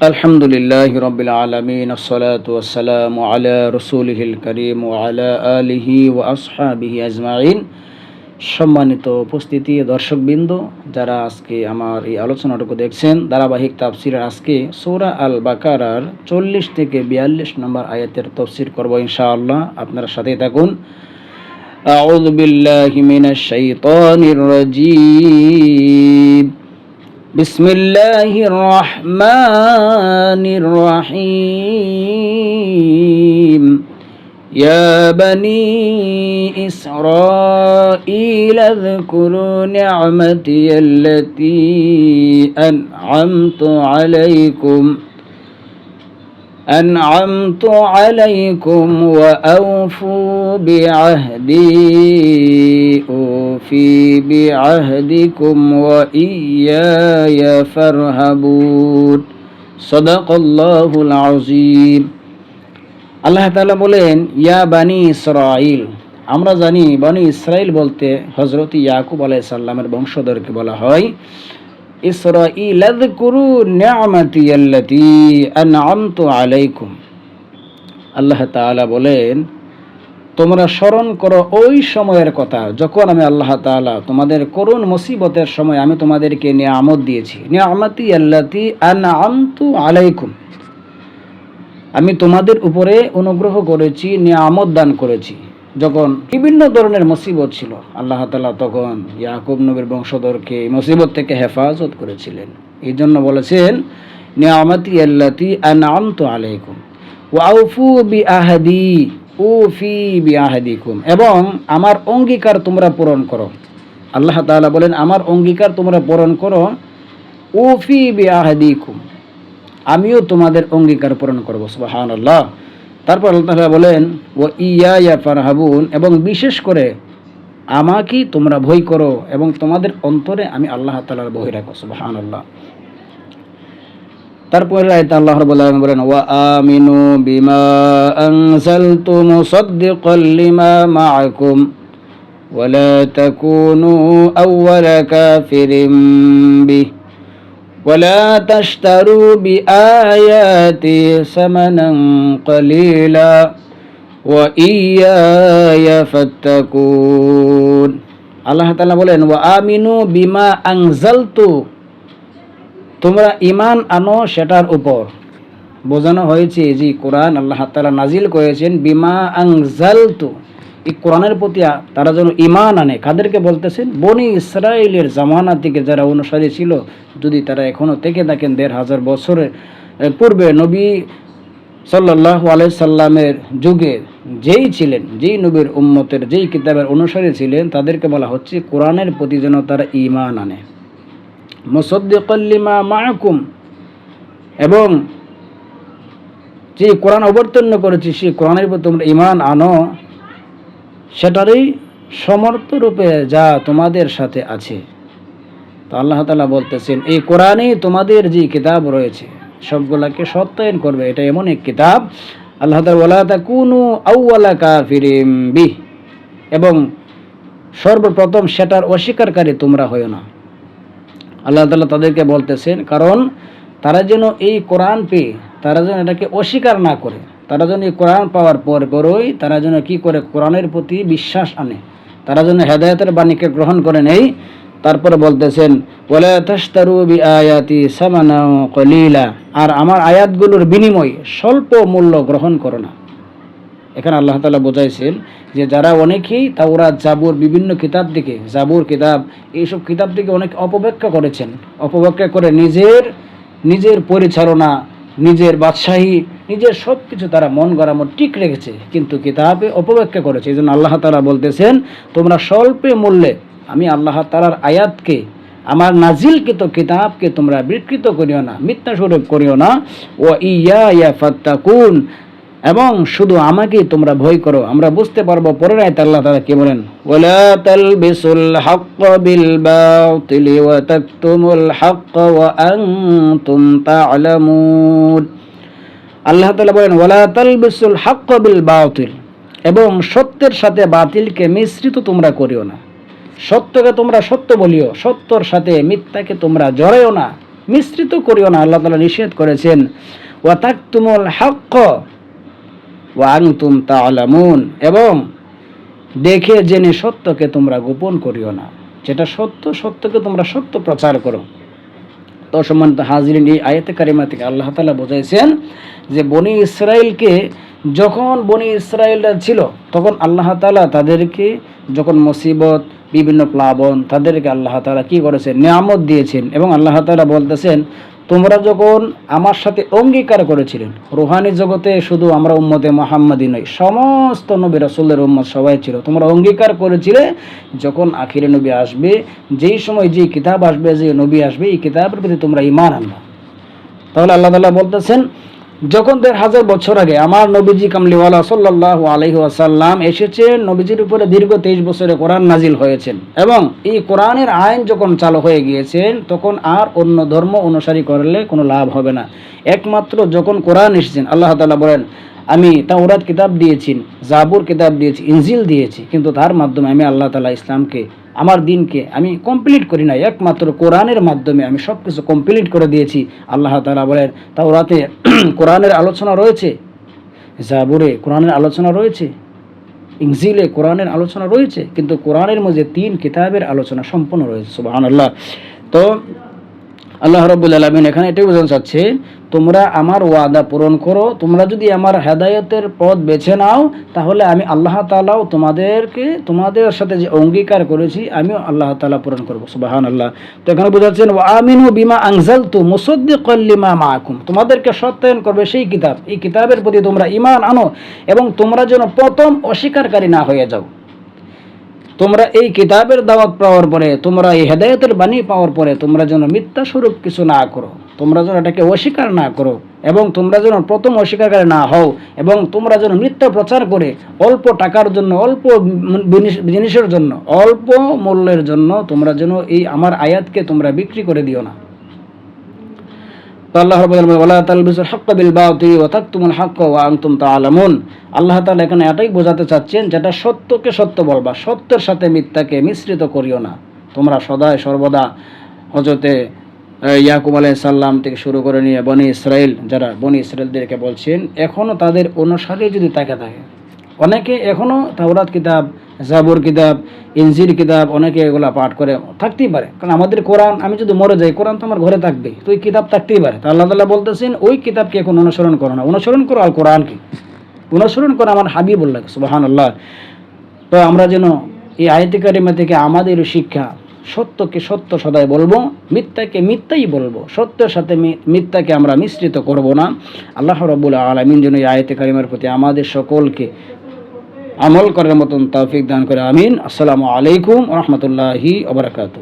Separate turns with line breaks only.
الحمد لله رب العالمين الصلاة والسلام على رسوله الكريم وعلى آله وأصحابه أجمعين সম্মানিত উপস্থিতি দর্শকবৃন্দ যারা আজকে আমার এই আলোচনাটুকু দেখছেন ধারাবাহিক তাফসিরের আজকে সৌরা আল বাকারার চল্লিশ থেকে বিয়াল্লিশ নম্বর আয়াতের তফসির করবো ইনশাআল্লাহ আপনারা সাথে থাকুন أعوذ بالله من الشيطان الرجيم بسم الله الرحمن الرحيم. يا بني إسرائيل اذكروا نعمتي التي أنعمت عليكم. أنعمت عليكم وأوفوا بعهدي أوفي بعهدكم وإياي فارهبون صدق الله العظيم আল্লাহ তাআলা বলেন ইয়া বানি ইসরাইল আমরা জানি বানি ইসরাইল বলতে হজরত ইয়াকুব আলাইহিস সালামের বংশধরকে বলা হয় ইসরাইল আযকুরু নি'মাতি আল্লাতী আন'আমতু আলাইকুম। আল্লাহ তাআলা বলেন, তোমরা স্মরণ করো ওই সময়ের কথা, যখন আমি আল্লাহ তাআলা তোমাদের করুণ মুসিবতের সময় আমি তোমাদেরকে নিয়ামত দিয়েছি। নিয়ামতি আল্লাতী আন'আমতু আলাইকুম। আমি তোমাদের উপরে অনুগ্রহ করেছি, নিয়ামত দান করেছি। যখন বিভিন্ন ধরনের মুসিবত ছিল, আল্লাহ তালা তখন ইয়াকুব নবীর বংশধরকে মুসিবত থেকে হেফাজত করেছিলেন। এই জন্য বলেছেন, নিয়ামতি আল্লাতি আনামতু আলাইকুম ওয়াউফু বি আহাদি বি আহাদিকুম এবং আমার অঙ্গীকার তোমরা পূরণ করো। আল্লাহ তাআলা বলেন, আমার অঙ্গীকার তোমরা পূরণ করো, উফি বি আহাদিকুম আমিও তোমাদের অঙ্গীকার পূরণ করব সুবাহান আল্লাহ তারপর আল্লাহ বলেন ও ইয়া ইয়া ফারহাবুন এবং বিশেষ করে, আমাকে তোমরা ভয় করো এবং তোমাদের অন্তরে আমি আল্লাহ তালার বই রাখো সুবাহান আল্লাহ তারপরে আয়তা আল্লাহ রাব্বুল বলেন, ওয়া আমিনু বিমা আনজালতু মুসাদ্দিকাল লিমা মাআকুম ওয়া লা তাকুনু আউওয়ালা কাফিরিন বিহি। ولا تشتروا بآياتي ثمنا قليلا وإياي فاتقون আল্লাহ তাআলা বলেন ওয়া আমিনু বিমা আনজালতু তোমরা ইমান আনো সেটার উপর বোঝানো হয়েছে যে কোরআন আল্লাহ তাআলা নাজিল করেছেন বিমা আনজালতু এই কোরআনের প্রতি তারা যেন ইমান আনে। কাদেরকে বলতেছেন, বনি ইসরায়েলের জামানা থেকে যারা অনুসারী ছিল, যদি তারা এখনও থেকে থাকেন দেড় হাজার বছরের পূর্বে নবী সাল্লাহ সাল্লামের যুগে যেই ছিলেন, যেই নবীর উম্মতের, যেই কিতাবের অনুসারী ছিলেন, তাদেরকে বলা হচ্ছে কোরআনের প্রতি যেন তারা ইমান আনে। মুসদ্দিকল্লিমা মাহকুম এবং যে কোরআন অবতীর্ণ করেছি, সেই কোরআনের প্রতি তোমরা ইমান আনো। সেটারই সমর্থ রূপে যা তোমাদের সাথে আছে। তো আল্লাহ তালা বলতেছেন, এই কোরআনেই তোমাদের যে কিতাব রয়েছে, সবগুলাকে সত্যায়ন করবে। এটা এমন এক কিতাব। আল্লাহ তালা কুনু আউ্লা কাফিরিম বি এবং সর্বপ্রথম সেটার অস্বীকারী তোমরা হয়েও না। আল্লাহ তালা তাদেরকে বলতেছেন, কারণ তারা যেন এই কোরআন পেয়ে, তারা যেন এটাকে অস্বীকার না করে। তারা যেন এই কোরআন পাওয়ার পর পরই তারা যেন কি করে কোরআনের প্রতি বিশ্বাস আনে। তারা যেন হেদায়তের বাণীকে গ্রহণ করে নেই। তারপরে বলতেছেন কলিলা। আর আমার আয়াতগুলোর বিনিময় স্বল্প মূল্য গ্রহণ করো না। এখানে আল্লাহ তালা বোঝাইছেন যে যারা অনেকেই তাওরাত, জাবুর, বিভিন্ন কিতাব দিকে জাবুর কিতাব, এইসব কিতাব দিকে অনেক অপব্যাখ্যা করেছেন। অপব্যাখ্যা করে নিজের নিজের পরিচালনা, নিজের বাদশাহী নিজের সব কিছু তারা মন গড়ামো ঠিক রেখেছে, কিন্তু কিতাবে অপব্যাখ্যা করেছে। এই জন্য আল্লাহ তালা বলতেছেন, তোমরা স্বল্পে মূল্যে, আমি আল্লাহ তালার আয়াতকে, আমার নাজিলকৃত কিতাবকে তোমরা বিকৃত করিও না, মিথ্যা স্বরূপ করিও না। ও ইয়া ইয়া ফাত্তাকুন, এবং শুধু আমাকেই তোমরা ভয় করো। আমরা বুঝতে পারব পরের আয়াত আল্লাহ তাআলা কি বলেন, ওয়ালা তালবিসুল হাক্ক বিল বাতিলি ওয়া তাকতুমুল হাক্ক ওয়া আনতুম তা'লামুন আল্লাহ তাআলা বলেন, ওয়ালা তালবিসুল হাক্ক বিল বাতিল এবং সত্যের সাথে বাতিলকে মিশ্রিত তোমরা করিও না। সত্যকে তোমরা সত্য বলিও, সত্যর সাথে মিথ্যাকে তোমরা জড়াইও না, মিশ্রিত করিও না। আল্লাহ তালা নিষেধ করেছেন ওয়াতাক তুমল হক ওয়াংতুম তালামুন এবং দেখে জেনে সত্যকে তোমরা গোপন করিও না। যেটা সত্য, সত্যকে তোমরা সত্য প্রচার করো। তো সম্মানিত হাজিরিন, এই আয়াতে কারিমা থেকে আল্লাহ তালা বোঝাইছেন যে বনি ইসরায়েলকে যখন বনি ইসরায়েলরা ছিল, তখন আল্লাহ তালা তাদেরকে যখন মুসিবত, বিভিন্ন প্লাবন, তাদেরকে আল্লাহ তালা কি করেছেন? নিয়ামত দিয়েছেন এবং আল্লাহ তালা বলতেছেন তোমরা যখন আমার সাথে অঙ্গীকার করেছিলেন, রোহানি জগতে শুধু আমরা উম্মতে মোহাম্মদী নই, সমস্ত নবী রাসুল্লের উম্মত সবাই ছিল। তোমরা অঙ্গীকার করেছিলে, যখন আখিরে নবী আসবে, যেই সময় যে কিতাব আসবে, যে নবী আসবে, এই কিতাবের প্রতি তোমরা ইমান আনবা। তাহলে আল্লাহ তালা বলতেছেন যখন দেড় হাজার বছর আগে আমার নবীজি কামলিওয়ালা সাল্লাহ আলহি আসাল্লাম এসেছেন, নবীজির উপরে দীর্ঘ তেইশ বছরে কোরআন নাজিল হয়েছেন এবং এই কোরআনের আইন যখন চালু হয়ে গিয়েছেন, তখন আর অন্য ধর্ম অনুসারী করলে কোনো লাভ হবে না। একমাত্র যখন কোরআন এসেছেন, আল্লাহ তালা বলেন, আমি তাওরাত কিতাব দিয়েছি, জাবুর কিতাব দিয়েছি, ইনজিল দিয়েছি, কিন্তু তার মাধ্যমে আমি আল্লাহ তালা ইসলামকে আমার দিনকে আমি কমপ্লিট করি না একমাত্র কোরআনের মাধ্যমে আমি সব কিছু কমপ্লিট করে দিয়েছি। আল্লাহ তালা বলেন তাও রাতে কোরআনের আলোচনা রয়েছে। জাবুরে কোরআনের আলোচনা রয়েছে। ইংজিলে কোরআনের আলোচনা রয়েছে। কিন্তু কোরআনের মধ্যে তিন কিতাবের আলোচনা সম্পূর্ণ রয়েছে। সুবাহ আল্লাহ তো আল্লাহ রব্বুল আলমিন এখানে এটাই বোঝানো চাচ্ছে, তোমরা আমার ওয়াদা পূরণ করো, তোমরা যদি আমার হেদায়তের পথ বেছে নাও, তাহলে আমি আল্লাহ তালাও তোমাদেরকে, তোমাদের সাথে যে অঙ্গীকার করেছি, আমিও আল্লাহ তালা পূরণ করব। সুবাহান আল্লাহ তো এখানে বোঝাচ্ছেন আমিনু বিমা আংজাল তু মুসদ্দি কল্লিমা মাহকুম তোমাদেরকে সত্যায়ন করবে সেই কিতাব। এই কিতাবের প্রতি তোমরা ইমান আনো এবং তোমরা যেন প্রথম অস্বীকারী না হয়ে যাও। তোমরা এই কিতাবের দাওয়াত পাওয়ার পরে, তোমরা এই হেদায়তের বাণী পাওয়ার পরে, তোমরা যেন মিথ্যা স্বরূপ কিছু না করো। তোমরা যেন এটাকে অস্বীকার না করো এবং তোমরা যেন প্রথম অস্বীকারী না হও এবং তোমরা যেন মিথ্যা প্রচার করে অল্প টাকার জন্য, অল্প জিনিসের জন্য, অল্প মূল্যের জন্য তোমরা যেন এই আমার আয়াতকে তোমরা বিক্রি করে দিও না। তো আল্লাহ বিল ওয়া তাকতুমুল হক ওয়া আনতুম তাআলামুন। আল্লাহ তাআলা এখানে এটাই বোঝাতে চাচ্ছেন যেটা সত্যকে সত্য বলবা, সত্যের সাথে মিথ্যাকে মিশ্রিত করিও না। তোমরা সদায় সর্বদা হজরতে ইয়াকুব আলাই সাল্লাম থেকে শুরু করে নিয়ে বনি ইসরায়েল যারা বনি ইসরায়েলদেরকে বলছেন এখনও তাদের অনুসারে যদি তাকে থাকে। অনেকে এখনও তাওরাত, কিতাব জাবর কিতাব ইনজির কিতাব, অনেকে এগুলা পাঠ করে, থাকতেই পারে। কারণ আমাদের কোরআন, আমি যদি মরে যাই, কোরআন তো আমার ঘরে থাকবে, তো ওই কিতাব থাকতেই পারে। তা আল্লাহ তাল্লাহ বলতেছেন, ওই কিতাবকে এখন অনুসরণ করো না। অনুসরণ করো আর কোরআনকে অনুসরণ করো আমার হাবিবুল্লাহ সুবাহান আল্লাহ তো আমরা যেন এই আয়তি কারিমা থেকে আমাদের শিক্ষা, সত্যকে সত্য সদাই বলব, মিথ্যাকে মিথ্যাই বলব, সত্যের সাথে মিথ্যাকে আমরা মিশ্রিত করব না। আল্লাহ রব্বুল আলমিন যেন এই আয়তে কারিমার প্রতি আমাদের সকলকে আমল করার মতন তৌফিক দান করে আমিন। আসসালামু আলাইকুম রহমতুল্লাহি ওবরাকাতু